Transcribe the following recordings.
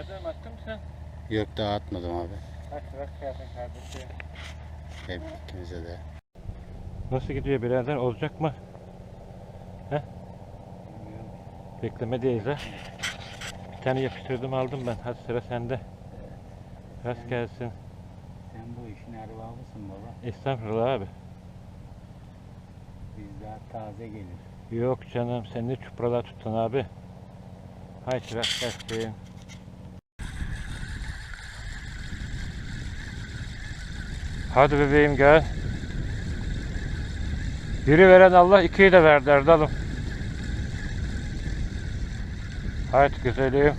Erdem attın mı sen? Yok daha atmadım abi. Aç rast geldin kardeşim. Hep ikimize de. Nasıl gidiyor birader? Olacak mı? He? Beklemedeyiz ha. Bir tane yapıştırdım aldım ben. Hadi sıra sende. Rast gelsin. Sen bu işin erbabısın baba. Estağfurullah abi. Biz daha taze gelir. Yok canım sen ne çupralar tuttun abi. Haydi rast gelsin. Hadi bebeğim gel. Biri veren Allah ikiyi de verdi Erdal'ım. Haydi güzelim.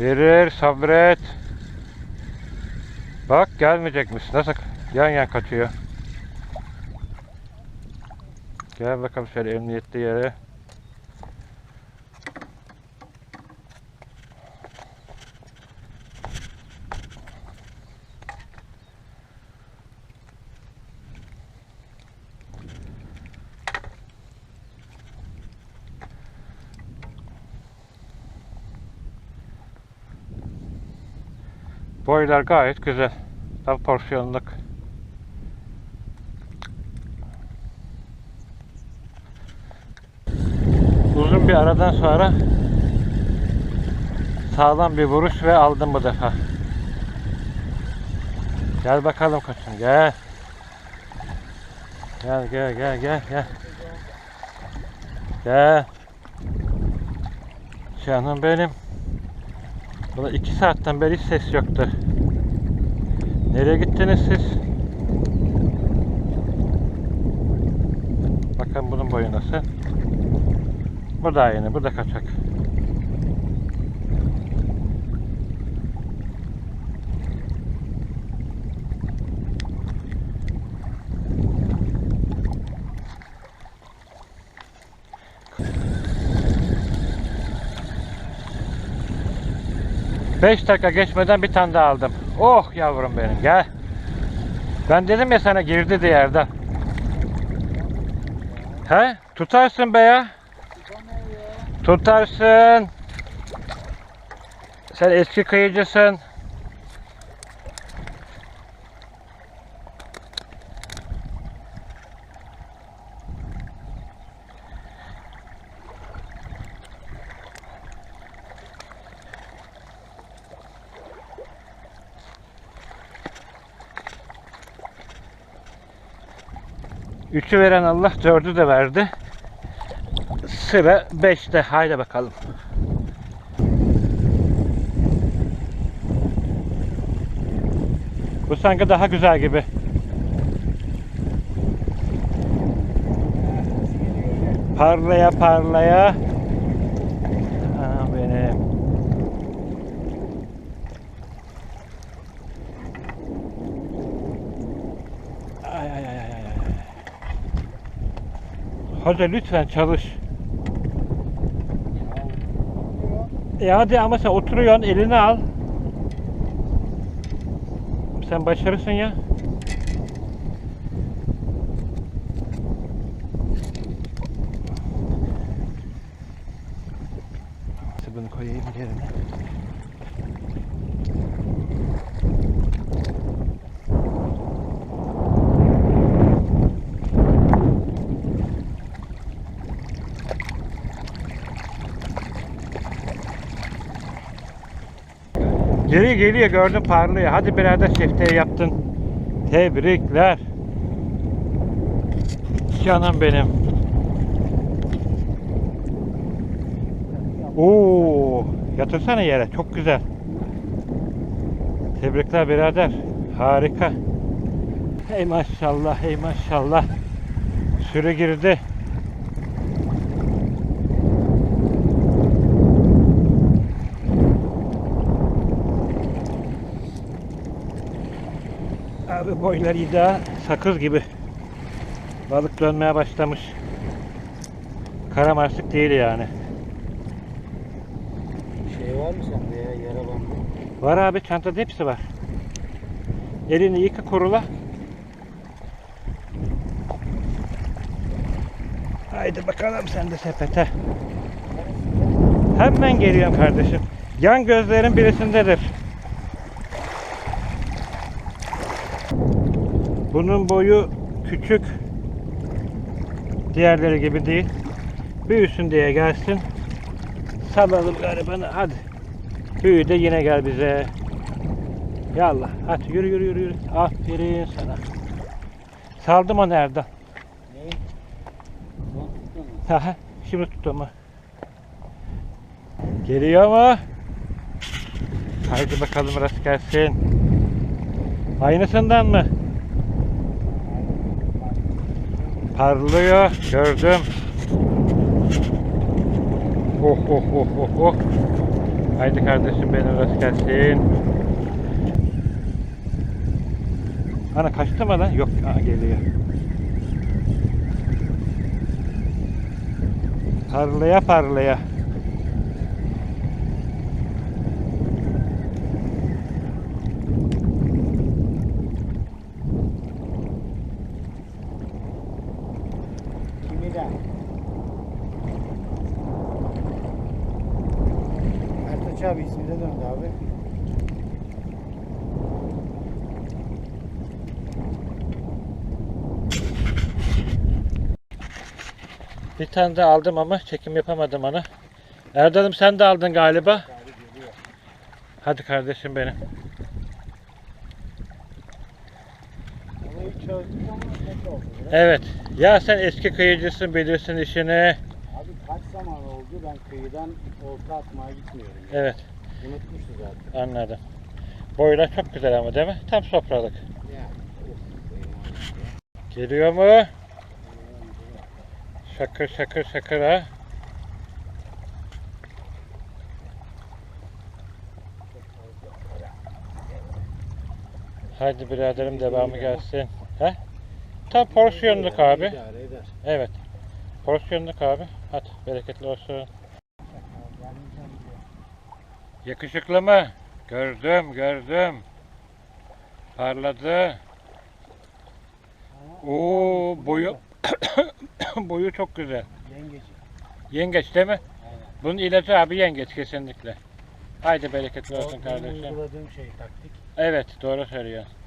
Verir sabret. Bak gelmeyecekmiş. Nasıl yan yan kaçıyor. Gel bakalım şöyle emniyetli yere. Boylar gayet güzel. Tam porsiyonluk. Uzun bir aradan sonra sağlam bir vuruş ve aldım bu defa. Gel bakalım koçum gel. Gel gel gel gel gel. Gel. Canım benim. Buna iki saatten beri ses yoktu. Nereye gittiniz siz? Bakın bunun boyu nasıl? Bu da yeni, bu da kaçak. Beş dakika geçmeden bir tane daha aldım. Oh yavrum benim gel. Ben dedim ya sana girdi diye Erdal. He? Tutarsın be ya. Tutarsın. Sen eski kıyıcısın. Üçü veren Allah dördü de verdi. Sıra 5'te. Haydi bakalım. Bu sanki daha güzel gibi. Parlaya parlaya. Hadi lütfen çalış. E hadi ama sen oturuyorsun elini al. Sen başarısın ya. Geliyor geliyor gördüm parlıyor. Hadi birader şefteyi yaptın. Tebrikler. Canım benim. Oo, yatırsana yere. Çok güzel. Tebrikler birader. Harika. Hey maşallah, hey maşallah. Sürü girdi. Abi boylar iyi daha sakız gibi. Balık dönmeye başlamış. Karamarsık değil yani. Şey var mı sende ya yara bandı? Var abi çantada hepsi var. Elini yıka kurula. Haydi bakalım sen de sepete. Hemen geliyorum kardeşim. Yan gözlerin birisindedir. Bunun boyu küçük. Diğerleri gibi değil. Büyüsün diye gelsin. Salalım garibanı hadi. Büyü de yine gel bize. Yallah hadi yürü yürü yürü. yürü. Aferin sana. Saldım onu Erdal. Aha, şimdi tuttu ama. Geliyor mu? Haydi bakalım rast gelsin. Aynısından mı? Parlıyor. Gördüm. Oh oh oh oh oh. Haydi kardeşim benim rast gelsin. Ana kaçtı mı lan? Yok aa, geliyor. Parlaya parlaya. Kimiden? Ertaç abi ismine döndü abi. Bir tane de aldım ama çekim yapamadım onu. Erdal'ım sen de aldın galiba. Hadi kardeşim benim. Olayı çözdük ama kaç oldu? ya? Evet. Ya sen eski kıyıcısın bilirsin işini. Abi kaç zaman oldu ben kıyıdan olta atmaya gitmiyorum. ya. Evet Unutmuştu zaten. anladım. Boylar çok güzel ama değil mi? Tam sofralık. Ya. of, benim abi. Geliyor mu? Şakır şakır şakır ha. Hadi biraderim devamı gelsin. He? Tam porsiyonluk abi. İdare eder. Evet. Porsiyonluk abi. Hadi bereketli olsun. Yakışıklı mı? Gördüm, gördüm. Parladı. Oo, boyu boyu çok güzel. Yengeci. Yengeç değil mi? Aynen. Bunun ilacı abi yengeç kesinlikle. Haydi bereketli olsun kardeşim. Uyguladığım şey taktik. Evet, doğru söylüyorsun.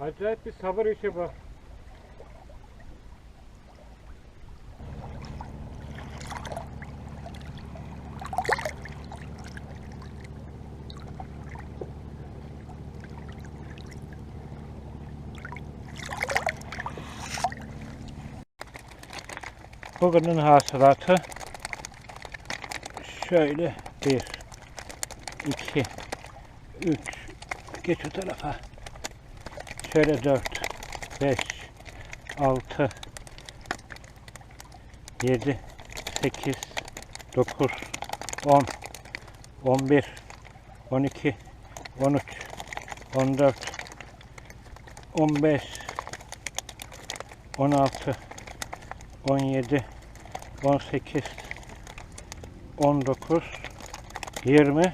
Acayip bir sabır işi bu. Bugünün hasılatı şöyle bir, iki, üç, geç o tarafa. Şöyle 4, 5, 6, 7, 8, 9, 10, 11, 12, 13, 14, 15, 16, 17, 18, 19, 20.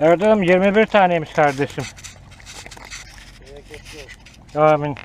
Erdem 21 taneymiş kardeşim. Bereketli olsun. Amin.